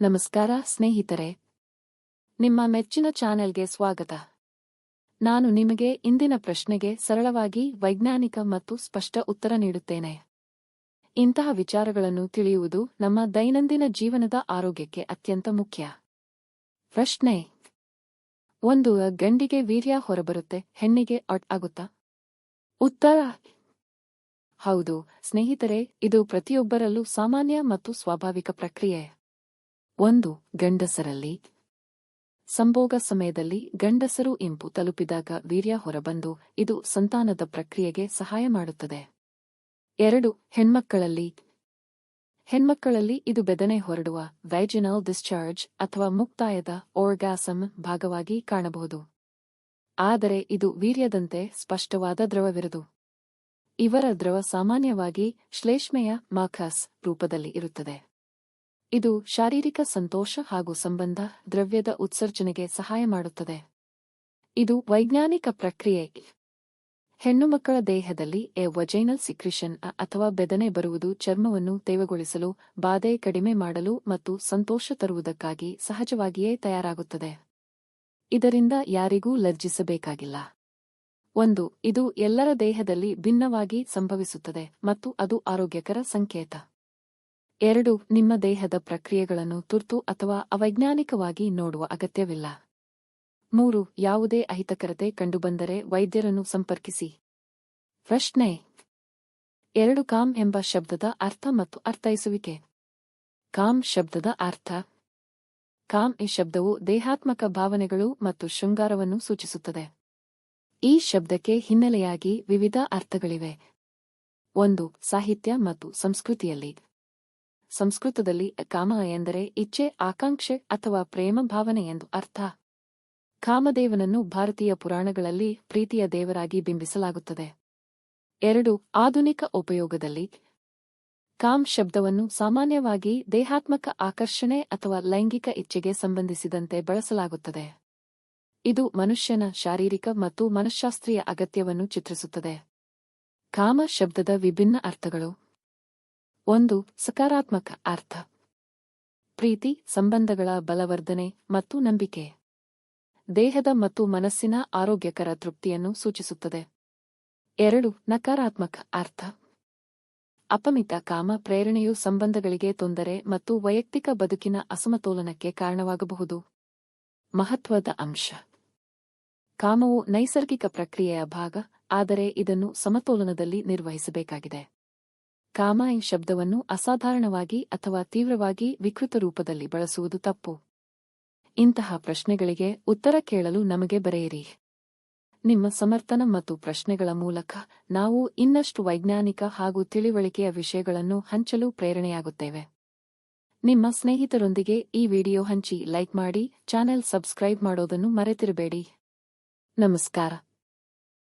ನಮಸ್ಕಾರ ಸ್ನೇಹಿತರೆ. ನಿಮ್ಮ ಮೆಚ್ಚಿನ ಚಾನೆಲ್ಗೆ ಸ್ವಾಗತ. ನಾನು ನಿಮಗೆ ಇಂದಿನ ಪ್ರಶ್ನೆಗೆ ಸರಳವಾಗಿ ವೈಜ್ಞಾನಿಕ ಮತ್ತು ಸ್ಪಷ್ಟ ಉತ್ತರ ನೀಡುತ್ತೇನೆ. ಇಂತಹ ವಿಚಾರಗಳನ್ನು ತಿಳಿಯುವುದು ನಮ್ಮ ದೈನಂದಿನ ಜೀವನದ ಆರೋಗ್ಯಕ್ಕೆ ಅತ್ಯಂತ ಮುಖ್ಯ. ಪ್ರಶ್ನೆ, ಒಂದು ಗಂಡಿಗೆ ವೀರ್ಯ ಹೊರಬರುತ್ತೆ, ಹೆಣ್ಣಿಗೆ ಅಟ್ ಆಗುತ್ತಾ? ಉತ್ತರ, ಹೌದು. ಸ್ನೇಹಿತರೆ, ಇದು ಪ್ರತಿಯೊಬ್ಬರಲ್ಲೂ ಸಾಮಾನ್ಯ ಮತ್ತು ಸ್ವಾಭಾವಿಕ ಪ್ರಕ್ರಿಯೆ. ಒಂದು ಗಂಡಸರಲ್ಲಿ ಸಂಭೋಗ ಸಮಯದಲ್ಲಿ ಗಂಡಸರು ಇಂಪು ತಲುಪಿದಾಗ ವೀರ್ಯ ಹೊರಬಂದು ಇದು ಸಂತಾನದ ಪ್ರಕ್ರಿಯೆಗೆ ಸಹಾಯ ಮಾಡುತ್ತದೆ. ಎರಡು, ಹೆಣ್ಮಕ್ಕಳಲ್ಲಿ. ಹೆಣ್ಮಕ್ಕಳಲ್ಲಿ ಇದು ಬೆದನೆ ಹೊರಡುವ ವೈಜಿನಲ್ ಡಿಸ್ಚಾರ್ಜ್ ಅಥವಾ ಮುಕ್ತಾಯದ ಓರ್ಗಾಸಮ್ ಭಾಗವಾಗಿ ಕಾಣಬಹುದು. ಆದರೆ ಇದು ವೀರ್ಯದಂತೆ ಸ್ಪಷ್ಟವಾದ ದ್ರವವಿರದು. ಇವರ ದ್ರವ ಸಾಮಾನ್ಯವಾಗಿ ಶ್ಲೇಷ್ಮೆಯ ಮಾಖಾಸ್ ರೂಪದಲ್ಲಿ ಇರುತ್ತದೆ. ಇದು ಶಾರೀರಿಕ ಸಂತೋಷ ಹಾಗೂ ಸಂಬಂಧ ದ್ರವ್ಯದ ಉತ್ಸರ್ಜನೆಗೆ ಸಹಾಯ ಮಾಡುತ್ತದೆ. ಇದು ವೈಜ್ಞಾನಿಕ ಪ್ರಕ್ರಿಯೆ. ಹೆಣ್ಣುಮಕ್ಕಳ ದೇಹದಲ್ಲಿ ಎ ವಜೈನಲ್ ಸಿಕ್ರಿಷನ್ ಅಥವಾ ಬೆದನೆ ಬರುವುದು ಚರ್ಮವನ್ನು ತೇವಗೊಳಿಸಲು, ಬಾಧೆ ಕಡಿಮೆ ಮಾಡಲು ಮತ್ತು ಸಂತೋಷ ತರುವುದಕ್ಕಾಗಿ ಸಹಜವಾಗಿಯೇ ತಯಾರಾಗುತ್ತದೆ. ಇದರಿಂದ ಯಾರಿಗೂ ಲರ್ಜಿಸಬೇಕಾಗಿಲ್ಲ. ಒಂದು, ಇದು ಎಲ್ಲರ ದೇಹದಲ್ಲಿ ಭಿನ್ನವಾಗಿ ಸಂಭವಿಸುತ್ತದೆ ಮತ್ತು ಅದು ಆರೋಗ್ಯಕರ ಸಂಕೇತ. ಎರಡು, ನಿಮ್ಮ ದೇಹದ ಪ್ರಕ್ರಿಯೆಗಳನ್ನು ತುರ್ತು ಅಥವಾ ಅವೈಜ್ಞಾನಿಕವಾಗಿ ನೋಡುವ ಅಗತ್ಯವಿಲ್ಲ. ಮೂರು, ಯಾವುದೇ ಅಹಿತಕರತೆ ಕಂಡುಬಂದರೆ ವೈದ್ಯರನ್ನು ಸಂಪರ್ಕಿಸಿ. ಪ್ರಶ್ನೆ, ಎರಡು ಕಾಮ್ ಎಂಬ ಶಬ್ದದ ಅರ್ಥ ಮತ್ತು ಅರ್ಥೈಸುವಿಕೆ. ಕಾಮ್ ಶಬ್ದದ ಅರ್ಥ ಕಾಮ್ ಈ ಶಬ್ದವು ದೇಹಾತ್ಮಕ ಭಾವನೆಗಳು ಮತ್ತು ಶೃಂಗಾರವನ್ನು ಸೂಚಿಸುತ್ತದೆ. ಈ ಶಬ್ದಕ್ಕೆ ಹಿನ್ನೆಲೆಯಾಗಿ ವಿವಿಧ ಅರ್ಥಗಳಿವೆ. ಒಂದು, ಸಾಹಿತ್ಯ ಮತ್ತು ಸಂಸ್ಕೃತಿಯಲ್ಲಿ. ಸಂಸ್ಕೃತದಲ್ಲಿ ಕಾಮ ಎಂದರೆ ಇಚ್ಛೆ, ಆಕಾಂಕ್ಷೆ ಅಥವಾ ಪ್ರೇಮ ಭಾವನೆ ಎಂದು ಅರ್ಥ. ಕಾಮದೇವನನ್ನು ಭಾರತೀಯ ಪುರಾಣಗಳಲ್ಲಿ ಪ್ರೀತಿಯ ದೇವರಾಗಿ ಬಿಂಬಿಸಲಾಗುತ್ತದೆ. ಎರಡು, ಆಧುನಿಕ ಉಪಯೋಗದಲ್ಲಿ ಕಾಮ್ ಶಬ್ದವನ್ನು ಸಾಮಾನ್ಯವಾಗಿ ದೇಹಾತ್ಮಕ ಆಕರ್ಷಣೆ ಅಥವಾ ಲೈಂಗಿಕ ಇಚ್ಛೆಗೆ ಸಂಬಂಧಿಸಿದಂತೆ ಬಳಸಲಾಗುತ್ತದೆ. ಇದು ಮನುಷ್ಯನ ಶಾರೀರಿಕ ಮತ್ತು ಮನಃಶಾಸ್ತ್ರೀಯ ಅಗತ್ಯವನ್ನು ಚಿತ್ರಿಸುತ್ತದೆ. ಕಾಮ ಶಬ್ದದ ವಿಭಿನ್ನ ಅರ್ಥಗಳು ಒಂದು ಸಕಾರಾತ್ಮಕ ಅರ್ಥ. ಪ್ರೀತಿ, ಸಂಬಂಧಗಳ ಬಲವರ್ಧನೆ ಮತ್ತು ನಂಬಿಕೆ. ದೇಹದ ಮತ್ತು ಮನಸ್ಸಿನ ಆರೋಗ್ಯಕರ ತೃಪ್ತಿಯನ್ನು ಸೂಚಿಸುತ್ತದೆ. ಎರಡು, ನಕಾರಾತ್ಮಕ ಅರ್ಥ. ಅಪಮಿತ ಕಾಮ ಪ್ರೇರಣೆಯು ಸಂಬಂಧಗಳಿಗೆ ತೊಂದರೆ ಮತ್ತು ವೈಯಕ್ತಿಕ ಬದುಕಿನ ಅಸಮತೋಲನಕ್ಕೆ ಕಾರಣವಾಗಬಹುದು. ಮಹತ್ವದ ಅಂಶ. ಕಾಮವು ನೈಸರ್ಗಿಕ ಪ್ರಕ್ರಿಯೆಯ ಭಾಗ, ಆದರೆ ಇದನ್ನು ಸಮತೋಲನದಲ್ಲಿ ನಿರ್ವಹಿಸಬೇಕಾಗಿದೆ. ಕಾಮ ಈ ಶಬ್ದವನ್ನು ಅಸಾಧಾರಣವಾಗಿ ಅಥವಾ ತೀವ್ರವಾಗಿ ವಿಕೃತ ರೂಪದಲ್ಲಿ ಬಳಸುವುದು ತಪ್ಪು. ಇಂತಹ ಪ್ರಶ್ನೆಗಳಿಗೆ ಉತ್ತರ ಕೇಳಲು ನಮಗೆ ಬರೆಯಿರಿ. ನಿಮ್ಮ ಸಮರ್ಥನ ಮತ್ತು ಪ್ರಶ್ನೆಗಳ ಮೂಲಕ ನಾವು ಇನ್ನಷ್ಟು ವೈಜ್ಞಾನಿಕ ಹಾಗೂ ತಿಳಿವಳಿಕೆಯ ವಿಷಯಗಳನ್ನು ಹಂಚಲು ಪ್ರೇರಣೆಯಾಗುತ್ತೇವೆ. ನಿಮ್ಮ ಸ್ನೇಹಿತರೊಂದಿಗೆ ಈ ವಿಡಿಯೋ ಹಂಚಿ ಲೈಕ್ ಮಾಡಿ, ಚಾನೆಲ್ ಸಬ್ಸ್ಕ್ರೈಬ್ ಮಾಡೋದನ್ನು ಮರೆತಿರಬೇಡಿ. ನಮಸ್ಕಾರ.